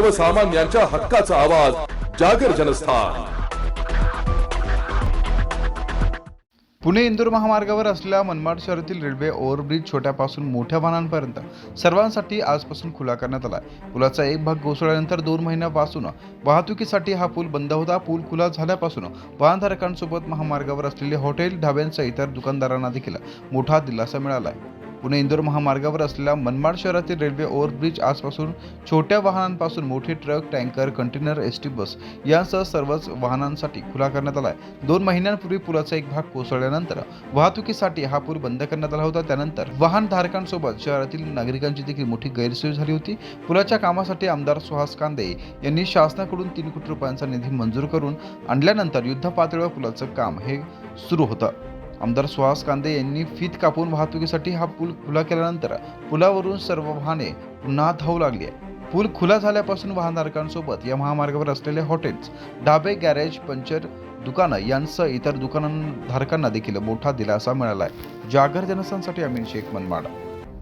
सर्वसामान्यांच्या हक्काचा आवाज जागर जनस्थान. पुणे इंदूर महामार्गावर असलेल्या मनमाड शहरातील रेल्वे ओव्हरब्रिज छोट्यापासून मोठ्या वाहनांपर्यंत सर्वांसाठी आजपासून खुला करण्यात आला आहे पुलाचा एक भाग कोसळल्यानंतर दोन महिन्यापासून वाहतुकीसाठी हा पूल बंद होता. पूल खुला झाल्यापासून वाहनधारकांसोबत महामार्गावर असलेले हॉटेल ढाब्यांसह इतर दुकानदारांना देखील मोठा दिलासा मिळाला आहे पुणे इंदोर महामार्गावर असलेल्या मनमाड शहरातील रेल्वे ओव्हरब्रिज आजपासून छोट्या वाहनांपासून मोठे truck tanker container S T bus यांसह सर्वच वाहनांसाठी खुला करण्यात आला आहे दोन महिन्यांपूर्वी पुलाचा एक भाग कोसळल्यानंतर वाहतुकीसाठी हा पूल बंद करण्यात आला होता. त्यानंतर वाहनधारकांसोबत शहरातील नागरिकांची देखील मोठी गैरसोय झाली होती. पुलाच्या कामासाठी आमदार सुहास कांदे यांनी शासनाकडून तीन कोटी रुपयांचा निधी मंजूर करून आणल्यानंतर युद्ध पातळीवर पुलाचं काम हे सुरू होतं. आमदार सुहास कांदे यांनी फीत कापून वाहतुकीसाठी हा पूल खुला केल्यानंतर पुलावरून सर्व वाहने पुन्हा धावू लागली आहे पूल खुला झाल्यापासून वाहनधारकांसोबत या महामार्गावर असलेले हॉटेल्स ढाबे गॅरेज पंचर दुकानं यांसह इतर दुकानधारकांना देखील मोठा दिलासा मिळाला आहे. जागर जनस्थानसाठी अमीन शेख मनमाड.